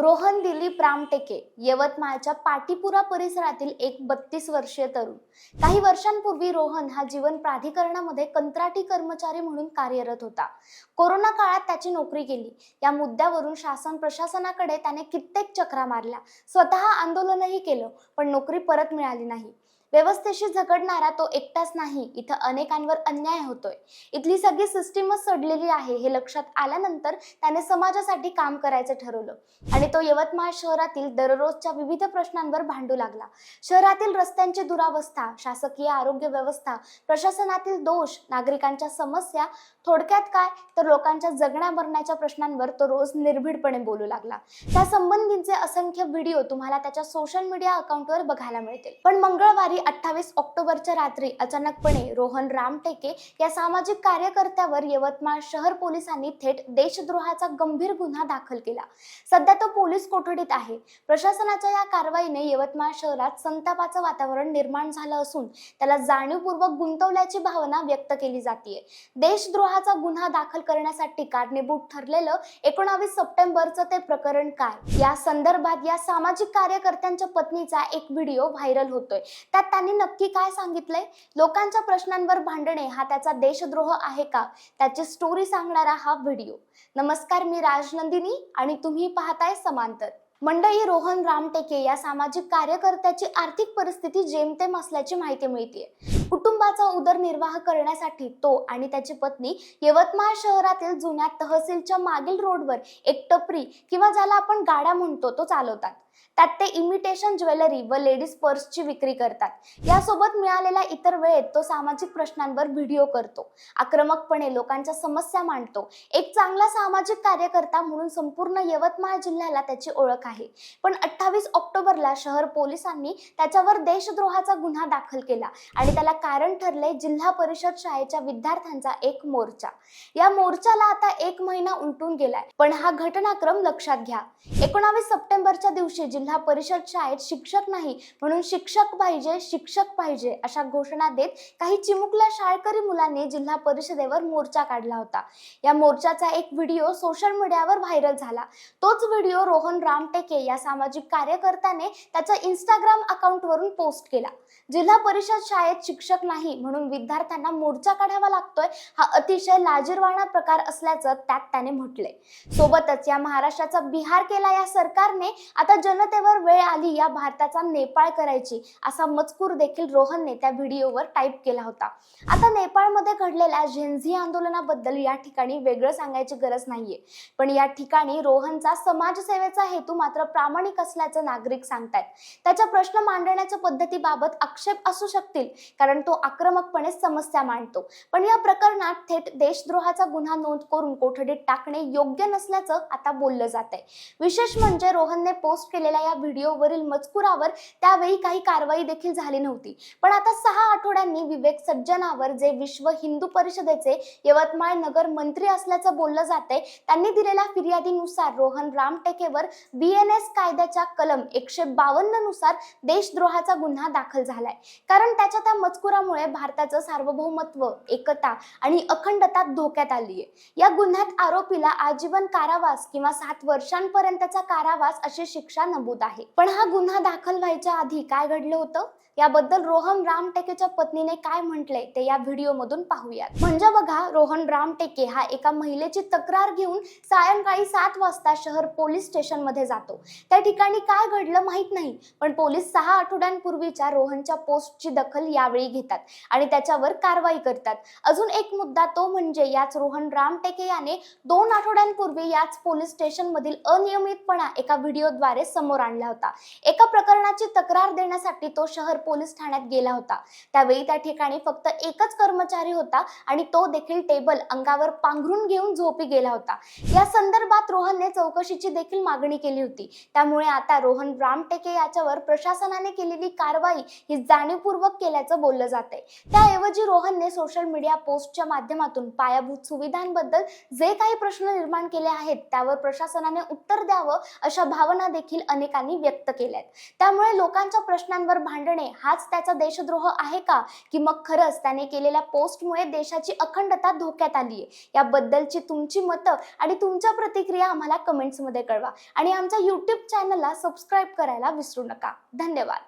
रोहन दिलीप रामटेके यवतमाळच्या पाटीपुरा परिसरातील एक बत्तीस वर्षीय तरुण. काही वर्षांपूर्वी रोहन हा जीवन प्राधिकरणामध्ये कंत्राटी कर्मचारी म्हणून कार्यरत होता. कोरोना काळात त्याची नोकरी गेली. या मुद्द्यावरून शासन प्रशासनाकडे त्याने कित्येक चक्रा मारल्या. स्वतः आंदोलनही केलं पण नोकरी परत मिळाली नाही. व्यवस्थेशी झगडणारा तो एकटाच नाही. इथं अनेकांवर अन्याय होतोय. इथली सगळी सिस्टीमच सडलेली आहे हे लक्षात आल्यानंतर त्याने समाजासाठी काम करायचं ठरवलं. आणि तो यवतमाळ शहरातील दररोजच्या विविध प्रश्नांवर भांडू लागला. शहरातील रस्त्यांची दुरावस्था शासकीय आरोग्य व्यवस्था प्रशासनातील दोष नागरिकांच्या समस्या थोडक्यात काय? तर लोकांच्या जगण्या मरण्याच्या प्रश्नांवर तो रोज निर्भीडपणे बोलू लागला. त्या संबंधीचे असंख्य व्हिडिओ तुम्हाला त्याच्या सोशल मीडिया अकाउंटवर बघायला मिळतील. पण मंगळवारी अठ्ठावीस ऑक्टोबरच्या रात्री अचानकपणे रोहन रामटेके या सामाजिक कार्यकर्त्यावर यवतमाळ शहर पोलिसांनी थेट देशद्रोहाचा गंभीर गुन्हा दाखल केला. सध्या तो पोलीस कोठडीत आहे. प्रशासनाच्या या कारवाईने यवतमाळ शहरात संतापाचं वातावरण निर्माण झालं असून त्याला जाणीवपूर्वक गुंतवल्याची भावना व्यक्त केली जाते देशद्रोहाचा गुन्हा दाखल करण्यासाठी कारणीभूत ठरलेलं एकोणावीस सप्टेंबरचं ते प्रकरण काय? या संदर्भात या सामाजिक कार्यकर्त्यांच्या पत्नीचा एक व्हिडिओ व्हायरल होतोय. त्यात त्यांनी नक्की काय सांगितलंय? लोकांच्या प्रश्नांवर भांडणे हा त्याचा देशद्रोह आहे का? त्याची स्टोरी सांगणारा हा व्हिडिओ नमस्कार मी राजनंदिनी आणि तुम्ही पाहताय समांतर. मंडळी रोहन रामटेके या सामाजिक कार्यकर्त्याची आर्थिक परिस्थिती जेमतेम असल्याची माहिती मिळते कुटुंबाचा उदरनिर्वाह करण्यासाठी तो आणि त्याची पत्नी यवतमाळ शहरातील जुन्या तहसीलच्या मागील रोडवर एक टपरी किंवा ज्याला आपण गाड्या म्हणतो तो चालवतात. त्यात ते इमिटेशन ज्वेलरी व लेडीज पर्सची विक्री करतात. यासोबत मिळालेल्या इतर वेळेत तो सामाजिक प्रश्नांवर व्हिडिओ करतो. आक्रमकपणे लोकांच्या समस्या मांडतो. एक चांगला सामाजिक कार्यकर्ता म्हणून संपूर्ण यवतमाळ जिल्ह्याला त्याची ओळख आहे. पण अठ्ठावीस ऑक्टोबरला शहर पोलिसांनी त्याच्यावर देशद्रोहाचा गुन्हा दाखल केला आणि त्याला कारण ठरले जिल्हा परिषद शाळेच्या विद्यार्थ्यांचा एक मोर्चा. या मोर्चाला आता एक महिना उलटून गेलाय. पण हा घटनाक्रम लक्षात घ्या. एकोणावीस सप्टेंबरच्या दिवशी जिल्हा परिषद शाळेत शिक्षक नाही म्हणून शिक्षक पाहिजे शिक्षक पाहिजे अशा घोषणा देत काही चिमुकल्या शाळकरी मुलांनी जिल्हा परिषदेवर मोर्चा काढला होता. या मोर्चाचा एक व्हिडिओ सोशल मीडियावर व्हायरल झाला. तोच व्हिडिओ रोहन रामटेके या सामाजिक कार्यकर्त्याने त्याच्या इंस्टाग्राम अकाउंटवरून पोस्ट केला. जिल्हा परिषद शाळेत शिक्षक नाही म्हणून विद्यार्थ्यांना मोर्चा काढावा लागतोय हा अतिशय लाजीरवाणा प्रकार असल्याचं त्यात त्याने म्हटलंय. सोबतच या महाराष्ट्राचा बिहार केला या सरकारने आता जनतेवर वेळ आली या भारताचा नेपाळ करायची असा मजकूर देखील रोहनने त्या व्हिडिओवर टाईप केला होता. आता नेपाळमध्ये घडलेल्या झेन्झी आंदोलनाबद्दल या ठिकाणी वेगळं सांगायची गरज नाहीये. पण या ठिकाणी रोहनचा समाजसेवेचा हेतू मात्र प्रामाणिक असल्याचं नागरिक सांगतायत. त्याच्या प्रश्न मांडण्याच्या पद्धतीबाबत आक्षेप असू शकतील कारण तो आक्रमकपणे समस्या मांडतो. पण या प्रकरणात थेट देशद्रोहाचा गुन्हा नोंद करून कोठडीत टाकणे योग्य नसल्याचं आता बोललं जात आहे विशेष म्हणजे रोहनने पोस्ट केलेल्या या व्हिडिओवरील मजकुरावर त्यावेळी काही कारवाई देखील झाली नव्हती. पण आता सहा आठवड्यांनी विवेक सज्जनावर जे विश्व हिंदू परिषदेचे यवतमाळ नगर मंत्री असल्याचं बोललं जाते त्यांनी दिलेल्या फिर्यादीनुसार रोहन रामटेकेवर बी एन एस कायद्याच्या कलम एकशे बावन्ननुसार देशद्रोहाचा गुन्हा दाखल झालाय. कारण त्याच्या त्या मजकुरामुळे भारताचं सार्वभौमत्व एकता आणि अखंडता धोक्यात आली आहे या गुन्ह्यात आरोपीला आजीवन कारावास किंवा सात वर्षांपर्यंतचा कारावास अशी शिक्षा नमूद आहे. पण हा गुन्हा दाखल व्हायच्या आधी काय घडलं होतं? याबद्दल रोहन रामटेकेच्या पत्नीने काय म्हटलंय ते या व्हिडिओ मधून पाहूयात. म्हणजे बघा रोहन रामटेके हा एका महिलेची तक्रार घेऊन सायंकाळी सात वाजता शहर पोलीस स्टेशनमध्ये जातो. त्या ठिकाणी काय घडलं माहीत नाही पण पोलीस सहा आठवड्यांपूर्वीच्या रोहनच्या पोस्टची दखल यावेळी घेतात आणि त्याच्यावर कारवाई करतात. अजून एक मुद्दा तो म्हणजे याच रोहन रामटेके याने दोन आठवड्यांपूर्वी याच पोलीस स्टेशन मधील अनियमितपणा एका व्हिडिओद्वारे समोर आणला होता. एका प्रकरणाची तक्रार देण्यासाठी तो शहर पोलीस ठाण्यात गेला होता. त्यावेळी त्या ठिकाणी फक्त एकच कर्मचारी होता आणि तो देखील टेबल अंगावर पांघरून घेऊन झोपी गेला होता. या संदर्भात रोहनने चौकशीची देखील मागणी केली होती. त्यामुळे आता रोहन रामटेके याच्यावर प्रशासनाने केलेली कारवाई ही जाणीवपूर्वक केल्याचं बोललं जाते त्याऐवजी रोहनने सोशल मीडिया पोस्टच्या माध्यमातून पायाभूत सुविधांबद्दल जे काही प्रश्न निर्माण केले आहेत त्यावर प्रशासनाने उत्तर द्यावं अशा भावना देखील अनेकांनी व्यक्त केल्या आहेत त्यामुळे लोकांच्या प्रश्नांवर भांडणे हाच त्याचा देशद्रोह आहे का? की मग खरंच त्याने केलेल्या पोस्टमुळे देशाची अखंडता धोक्यात आली आहे याबद्दलची तुमची मतं आणि तुमच्या प्रतिक्रिया आम्हाला कमेंट्समध्ये कळवा. आणि आमच्या यूट्यूब चॅनलला सबस्क्राईब करायला विसरू नका. धन्यवाद.